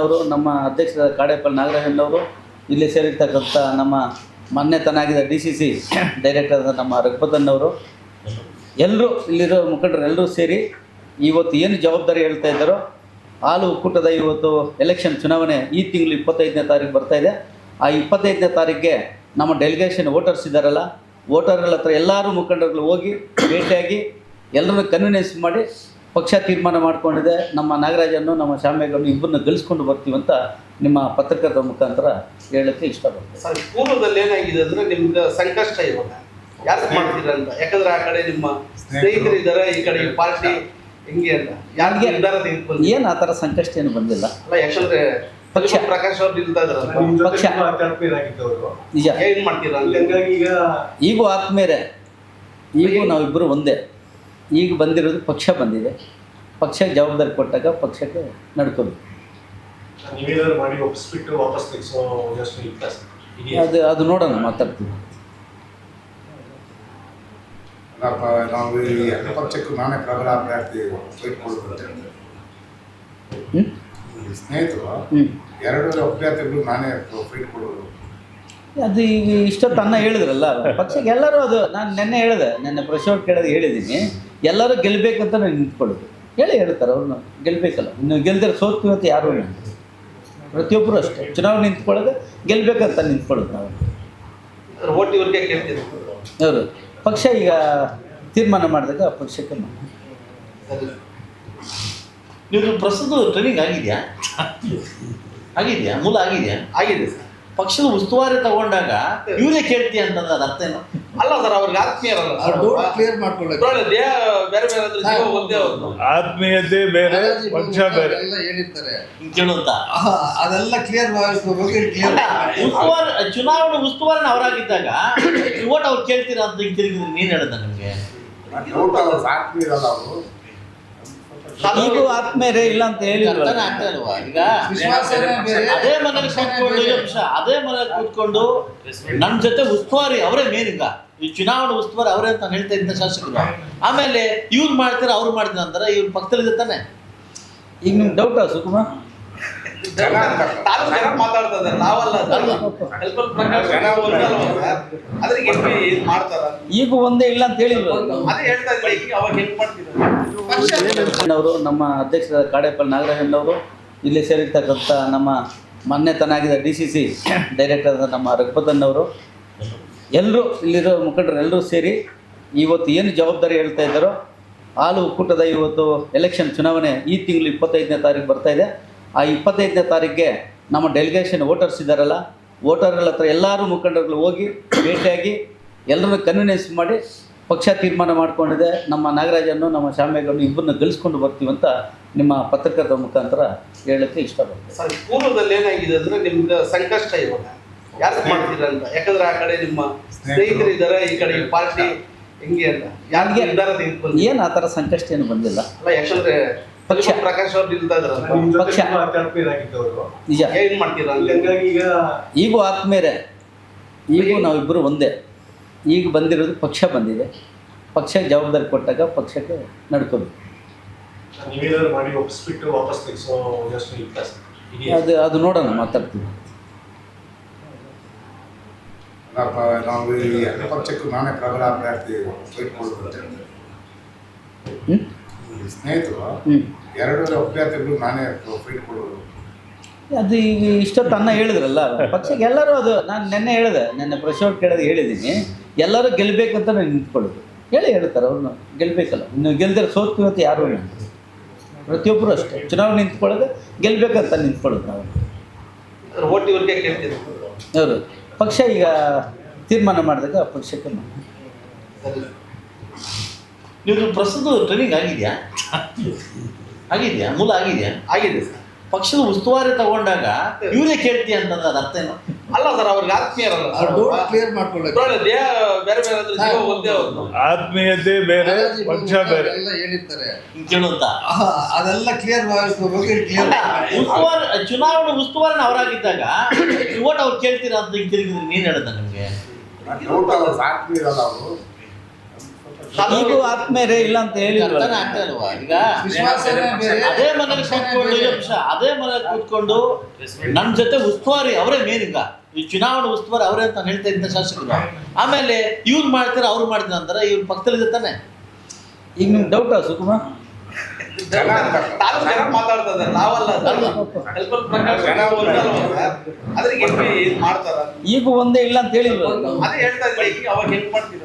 ಅವರು ನಮ್ಮ ಅಧ್ಯಕ್ಷರ ಕಾಡೇಪಲ್ಲಿ ನಾಗರಾಜಣ್ಣವರು ಇಲ್ಲಿ ಸೇರಿರ್ತಕ್ಕಂಥ ನಮ್ಮ ಮಾನ್ಯತನಾಗಿದ್ದ ಡಿ ಸಿ ಸಿ ಡೈರೆಕ್ಟರ್ ನಮ್ಮ ರಘುಪತನ್ನವರು ಎಲ್ಲರೂ ಇಲ್ಲಿರೋ ಮುಖಂಡರು ಎಲ್ಲರೂ ಸೇರಿ ಇವತ್ತು ಏನು ಜವಾಬ್ದಾರಿ ಹೇಳ್ತಾ ಇದ್ದಾರೋ, ಹಾಲು ಒಕ್ಕೂಟದ ಇವತ್ತು ಎಲೆಕ್ಷನ್ ಚುನಾವಣೆ ಈ ತಿಂಗಳು ಇಪ್ಪತ್ತೈದನೇ ತಾರೀಕು ಬರ್ತಾ ಇದೆ. ಆ ಇಪ್ಪತ್ತೈದನೇ ತಾರೀಕಿಗೆ ನಮ್ಮ ಡೆಲಿಗೇಷನ್ ವೋಟರ್ಸ್ ಇದ್ದಾರಲ್ಲ ವೋಟರ್ಗಳ ಹತ್ರ ಎಲ್ಲರೂ ಮುಖಂಡರುಗಳು ಹೋಗಿ ಭೇಟಿಯಾಗಿ ಎಲ್ಲರನ್ನು ಕನ್ವಿನೆನ್ಸ್ ಮಾಡಿ ಪಕ್ಷ ತೀರ್ಮಾನ ಮಾಡಿಕೊಂಡಿದೆ. ನಮ್ಮ ನಾಗರಾಜನ್ನು ನಮ್ಮ ಶಾಮೇಗನ್ನು ಇಬ್ಬರನ್ನ ಗಳಿಸ್ಕೊಂಡು ಬರ್ತೀವಿ ಅಂತ ನಿಮ್ಮ ಪತ್ರಕರ್ತರ ಮುಖಾಂತರ ಹೇಳೋಕ್ಕೆ ಇಷ್ಟಪಡ್ತೀನಿ ಸರ್ ಪೂರ್ವದಲ್ಲಿ ಏನಾಗಿದೆ ಅಂದ್ರೆ ನಿಮ್ಗೆ ಸಂಕಷ್ಟ ಇವಾಗ. ಯಾರು ಮಾಡ್ತೀರಾ ಅಂತ? ಯಾಕಂದ್ರೆ ಆ ಕಡೆ ನಿಮ್ಮ ಸ್ನೇಹಿತರು. ಇದ್ದಾರೆ ಈ ಕಡೆ ಪಾರ್ಟಿ ಹಿಂಗೆ ಅಂತ? ಯಾರಿಗೆ ಏನು ಆ ಥರ ಸಂಕಷ್ಟ ಏನು ಬಂದಿಲ್ಲ. ಅಲ್ಲ ಯಾಕಂದ್ರೆ ಪಕ್ಷ. ಪ್ರಕಾಶ್ ಅವ್ರು ನಿಲ್ತಾ ಪಕ್ಷ. ನಿಜ. ಏನು ಮಾಡ್ತೀರಾ ಅಂತ? ಹಂಗಾಗಿ ಈಗ ಈಗೂ ಆತ್ಮೇರೆ ಈಗೂ ನಾವಿಬ್ಬರು ಒಂದೇ. ಈಗ ಬಂದಿರೋದು ಪಕ್ಷ ಬಂದಿದೆ. ಪಕ್ಷಕ್ಕೆ ಜವಾಬ್ದಾರಿ ಕೊಟ್ಟಾಗ ಪಕ್ಷಕ್ಕೆ ನಡ್ಕೊಂಡು? ಅದು ಅದು ನೋಡೋಣ ಮಾತಾಡ್ತೀವಿ ನಾವು ಈ ಪಕ್ಷಕ್ಕೂ ನಾನೇ ಪ್ರಬಲ ಅಭ್ಯರ್ಥಿ ಸ್ನೇಹಿತರು ಎರಡು ಅಭ್ಯರ್ಥಿಗಳು ನಾನೇ ಫೈಟ್ ಕೊಡೋದು. ಅದು ಈಗ ಇಷ್ಟೊತ್ತು ಅನ್ನ ಹೇಳಿದ್ರಲ್ಲ ಪಕ್ಷಕ್ಕೆ ಎಲ್ಲರೂ ಅದು ನಾನು ನೆನ್ನೆ ಹೇಳಿದೆ ನೆನ್ನೆ ಪ್ರಶ್ನೆ ಕೇಳೋದು ಹೇಳಿದ್ದೀನಿ. ಎಲ್ಲರೂ ಗೆಲ್ಲಬೇಕಂತ ನಾನು ನಿಂತ್ಕೊಳ್ಳೋದು. ಹೇಳಿ ಹೇಳ್ತಾರೆ ಅವ್ರನ್ನ ಗೆಲ್ಲಬೇಕಲ್ಲ ಇನ್ನು ಗೆಲ್ದಿರ ಸೋತ್ವಿ ಅಂತ ಯಾರೂ ಇಲ್ಲ. ಪ್ರತಿಯೊಬ್ಬರು ಅಷ್ಟೇ. ಚುನಾವಣೆ ನಿಂತ್ಕೊಳ್ಳೋದು ಗೆಲ್ಲಬೇಕಂತ ನಿಂತ್ಕೊಳ್ಳೋದು ನಾವು. ಓಟ್ ಇವ್ರಿಗೆ ಕೇಳ್ತೀರಿ ಅವರು ಪಕ್ಷ ಈಗ ತೀರ್ಮಾನ ಮಾಡಿದಾಗ ಪಕ್ಷಕ್ಕೆ ನಾವು ಪ್ರಸ್ತುತ ಟ್ರೈನಿಂಗ್ ಆಗಿದೆಯಾ? ಆಗಿದೆಯಾ? ಮೂಲ ಆಗಿದೆಯಾ? ಆಗಿದೆ ಸರ್. ಪಕ್ಷದ ಉಸ್ತುವಾರಿ ತಗೊಂಡಾಗ ಇವರೇ ಕೇಳ್ತೀಯ ಅಂತಂದ್ರೆ ಅದು ಅರ್ಥ ಏನು ಅಲ್ಲ ಸರ್ ಅವ್ರಿಗೆ ಆತ್ಮೀಯರಲ್ಲ ಅವ್ರು ಡೌಟ್ ಕ್ಲಿಯರ್ ದೇಹ ಬೇರೆ ಬೇರೆ ಅಂದ್ರೆ ಜೀವ ಒಂದೇ ಅವ್ರದ್ದು ಆತ್ಮೀಯತೆ ಬೇರೆ ಪಕ್ಷ ಬೇರೆ. ಎಲ್ಲ ಹೇಳಿರ್ತಾರೆ. ಆಹಾ, ಅದೆಲ್ಲ ಕ್ಲಿಯರ್ ಕ್ಲಿಯರ್ ಉಸ್ತುವಾರಿ ಚುನಾವಣೆ ಉಸ್ತುವಾರಿನ ಅವರಾಗಿದ್ದಾಗ ಓಟ್ ಅವ್ರು ಕೇಳ್ತೀರ ಅಂತ ಹಿಂಗ್ ತಿರುಗಿದ್ರೆ ನೀನ್ ಹೇಳ್ದ ನಮ್ಗೆ? ಆತ್ಮೀಯರಲ್ಲ ಅವರು. ಈಗೂ ಆತ್ಮೇರೆ ಇಲ್ಲ ಅಂತ ಹೇಳಿ ಈಗ ಬೇರೆ ಅದೇ ಮನೇಲಿ ಕೂತ್ಕೊಂಡು ಅದೇ ಮನೇಲಿ ಕೂತ್ಕೊಂಡು ನಮ್ ಜೊತೆ ಉಸ್ತುವಾರಿ ಅವರೇ ಮೇನ್ ಈಗ. ಈ ಚುನಾವಣೆ ಉಸ್ತುವಾರಿ ಅವರೇ ಅಂತ ಹೇಳ್ತಾ ಇದ್ದ ಶಾಸಕರು. ಆಮೇಲೆ ಇವ್ರು ಮಾಡ್ತಾರೆ ಅವ್ರು ಮಾಡ್ತಾರೆ ಅಂತಾರೆ ಇವ್ರ ಪಕ್ಕದಲ್ಲಿ ತಾನೆ. ಈಗ ನಿಮ್ಗೆ ಡೌಟಾ ಸುಕುಮಾರ್? ಜನ. ಜನ ಮಾತಾಡ್ತಾ ಇದ್ದಾರೆ ನಾವಲ್ಲ? ಅದ್ರಿಗೆ ಹೆಂಗೆ ಇದ್ ಮಾಡ್ತಾರ? ಈಗ ಒಂದೇ ಇಲ್ಲ ಅಂತ ಹೇಳಿದ್ರು. ಅದೇ ಹೇಳ್ತಾ ಇದ್ರೆ ಈಗ ಅವಾಗ ಹೆಂಗ್ ಮಾಡ್ತೀರಾ ಅವರು ನಮ್ಮ ಅಧ್ಯಕ್ಷರಾದ ಕಾಡೇಪಲ್ ನಾಗರಾಜಣ್ಣವರು ಇಲ್ಲಿ ಸೇರಿರ್ತಕ್ಕಂಥ ನಮ್ಮ ಮಾನ್ಯತನಾಗಿದ್ದ ಡಿ ಸಿ ಸಿ ಡೈರೆಕ್ಟರ್ ಆದ ನಮ್ಮ ರಘುಪತನ್ನವರು ಎಲ್ಲರೂ ಇಲ್ಲಿರೋ ಮುಖಂಡರು ಎಲ್ಲರೂ ಸೇರಿ ಇವತ್ತು ಏನು ಜವಾಬ್ದಾರಿ ಹೇಳ್ತಾ ಇದ್ದಾರೋ ಹಾಲು ಒಕ್ಕೂಟದ ಇವತ್ತು ಎಲೆಕ್ಷನ್ ಚುನಾವಣೆ ಈ ತಿಂಗಳು ಇಪ್ಪತ್ತೈದನೇ ತಾರೀಕು ಬರ್ತಾ ಇದೆ. ಆ ಇಪ್ಪತ್ತೈದನೇ ತಾರೀಕಿಗೆ ನಮ್ಮ ಡೆಲಿಗೇಷನ್ ವೋಟರ್ಸ್ ಇದ್ದಾರಲ್ಲ ವೋಟರ್ಗಳ ಹತ್ರ ಎಲ್ಲರೂ ಮುಖಂಡರುಗಳು ಹೋಗಿ ಭೇಟಿಯಾಗಿ ಎಲ್ಲರನ್ನು ಕನ್ವಿನೆನ್ಸ್ ಮಾಡಿ ಪಕ್ಷ ತೀರ್ಮಾನ ಮಾಡಿಕೊಂಡಿದೆ. ನಮ್ಮ ನಾಗರಾಜನ್ನು ನಮ್ಮ ಶಾಮ್ಯಗಳನ್ನು ಇಬ್ಬರನ್ನ ಗಳಿಸ್ಕೊಂಡು ಬರ್ತೀವಿ ಅಂತ ನಿಮ್ಮ ಪತ್ರಕರ್ತರ ಮುಖಾಂತರ ಹೇಳಕ್ಕೆ ಇಷ್ಟಪಡ್ತೀನಿ. ಸರ್ ಪೂರ್ವದಲ್ಲಿ ಏನಾಗಿದೆ ಅಂದರೆ ನಿಮ್ಗೆ ಸಂಕಷ್ಟ ಇವಾಗ. ಯಾರು ಮಾಡ್ತೀರ ಅಂತ? ಯಾಕಂದ್ರೆ ಆ ಕಡೆ ನಿಮ್ಮ ಸ್ನೇಹಿತರು ಇದ್ದಾರೆ ಈ ಕಡೆ ಪಾರ್ಟಿ ಹೆಂಗೆ ಅಂತ? ಯಾರಿಗೆ ಏನು ಆ ಥರ ಸಂಕಷ್ಟ ಏನು ಬಂದಿಲ್ಲ. ಅಲ್ಲ ಯಾಕಂದ್ರೆ ಪಕ್ಷ. ಪ್ರಕಾಶ್ ಅವ್ರು ನಿಲ್ತಾ ಇದಾರಲ್ಲ ಪಕ್ಷ. ನಿಜ. ಏನ್ ಮಾಡ್ತೀರಾ ಅಂತ ಹಂಗಾಗಿ ಈಗ ಈಗೂ ಆತ್ಮೇರೆ ಈಗೂ ನಾವಿಬ್ಬರು ಒಂದೇ. ಈಗ ಬಂದಿರೋದು ಪಕ್ಷ ಬಂದಿದೆ. ಪಕ್ಷಕ್ಕೆ ಜವಾಬ್ದಾರಿ ಕೊಟ್ಟಾಗ ಪಕ್ಷಕ್ಕೆ ನಡ್ಕೋಬೇಕು. ನೀವೇನಾದ್ರು ಮಾಡಿ ಒಪ್ಪಿಸ್ಬಿಟ್ಟು ವಾಪಸ್ ತೆಗಿಸೋ ಯೋಚನೆ ಇತ್ತ ಸರ್? ಇದೆಯಾ? ಅದು ಅದು ನೋಡೋಣ ಮಾತಾಡ್ತೀವಿ ನಾವು ಈ ಪಕ್ಷಕ್ಕೂ ನಾನೇ ಪ್ರಬಲ ಅಭ್ಯರ್ಥಿ. ಫೈಟ್ ಹ್ಞೂ ಸ್ನೇಹಿತರು ಎರಡು ಅಭ್ಯರ್ಥಿಗಳು ನಾನೇ ಫೀಟ್ ಕೊಡೋದು. ಅದು ಈಗ ಇಷ್ಟೊತ್ತು ಅನ್ನ ಹೇಳಿದ್ರಲ್ಲ ಪಕ್ಷಕ್ಕೆ ಎಲ್ಲರೂ ಅದು ನಾನು ನೆನ್ನೆ ಹೇಳಿದೆ ನೆನ್ನೆ ಪ್ರಶ್ನೆ ಕೇಳೋದು ಹೇಳಿದ್ದೀನಿ ಎಲ್ಲರೂ ಗೆಲ್ಲಬೇಕಂತ ನಾನು ನಿಂತ್ಕೊಳ್ಳೋದು. ಹೇಳಿ ಹೇಳ್ತಾರೆ ಅವ್ರನ್ನ ಗೆಲ್ಲಬೇಕಲ್ಲ ಇನ್ನು ಗೆಲ್ದಿರ ಸೋತು ಇವತ್ತು ಯಾರು ಪ್ರತಿಯೊಬ್ಬರು ಅಷ್ಟೇ ಚುನಾವಣೆ ನಿಂತ್ಕೊಳ್ಳೋದು ಗೆಲ್ಲಬೇಕಂತ ನಿಂತ್ಕೊಳ್ಳೋದು ನಾವು. ಓಟ್ ಇವ್ರಿಗೆ ಕೇಳ್ತೀರಿ ಅವರು ಪಕ್ಷ ಈಗ ತೀರ್ಮಾನ ಮಾಡಿದಾಗ ಪಕ್ಷಕ್ಕೆ ನೀವು ಪ್ರಸ್ತುತ ಟ್ರೈನಿಂಗ್ ಆಗಿದೆಯಾ? ಆಗಿದೆಯಾ? ಮೂಲ ಆಗಿದೆಯಾ? ಆಗಿದೆ ಸರ್. ಪಕ್ಷದ ಉಸ್ತುವಾರಿ ತಗೊಂಡಾಗ ಇವರೇ ಕೇಳ್ತೀಯ ಅಂತಂದ್ರೆ ಅದು ಅರ್ಥ ಏನು ಅಲ್ಲ ಸರ್. ಅವ್ರಿಗೆ ಆತ್ಮೀಯರಲ್ಲ ಕ್ಲಿಯರ್ ಮಾಡ್ಕೊಳ್ಳಿ ದೇಹ ಬೇರೆ ಬೇರೆ ಅಂದ್ರೆ ಜೀವ ಒಂದೇ ಒಂದು. ಆತ್ಮೀಯತೆ ಬೇರೆ ಪಕ್ಷ ಬೇರೆ. ಎಲ್ಲ ಹೇಳಿರ್ತಾರೆ. ಕೇಳುವಂತ ಅದೆಲ್ಲ ಕ್ಲಿಯರ್ ಉಸ್ತುವಾರಿ ಚುನಾವಣೆ ಉಸ್ತುವಾರಿನ ಅವರಾಗಿದ್ದಾಗ ಓಟ್ ಅವ್ರು ಕೇಳ್ತೀರಾ ಅಂತ ಹಿಂಗೆ ತಿರುಗಿದ್ರೆ ನೀನು ಹೇಳ್ದ ನಮಗೆ? ಆತ್ಮೀಯರಲ್ಲ ಅವರು. ಈಗೂ ಆತ್ಮೇರೆ ಇಲ್ಲ ಅಂತ ಹೇಳಿ ಈಗ ಅದೇ ಮನೇಲಿ ಕೂತ್ಕೊಂಡು. ಅದೇ ಮನೇಲಿ ಕೂತ್ಕೊಂಡು ನನ್ನ ಜೊತೆ ಉಸ್ತುವಾರಿ ಅವರೇ ಮೇನ್ ಈಗ ಈ ಚುನಾವಣಾ ಉಸ್ತುವಾರಿ ಅವರೇ ಅಂತ ಹೇಳ್ತಾ ಇದ್ದ ಶಾಸಕರು. ಆಮೇಲೆ ಇವ್ರು ಮಾಡ್ತಾರೆ ಅವ್ರು ಮಾಡ್ತಾರೆ ಅಂತಾರೆ ಇವ್ರ ಪಕ್ಕದಲ್ಲಿ ತಾನೆ. ಈಗ ನಿಮ್ಗೆ ಡೌಟಾ ಸುಕುಮಾರ್? ಈಗೂ ಒಂದೇ ಇಲ್ಲ ಅಂತ ಹೇಳಿದ್ರು ಅದೇ ಹೇಳ್ತಾ ಇದ್ದೀನಿ ಈಗ ಅವಾಗ ಹೆಂಗ್ ಮಾಡ್ತೀರ?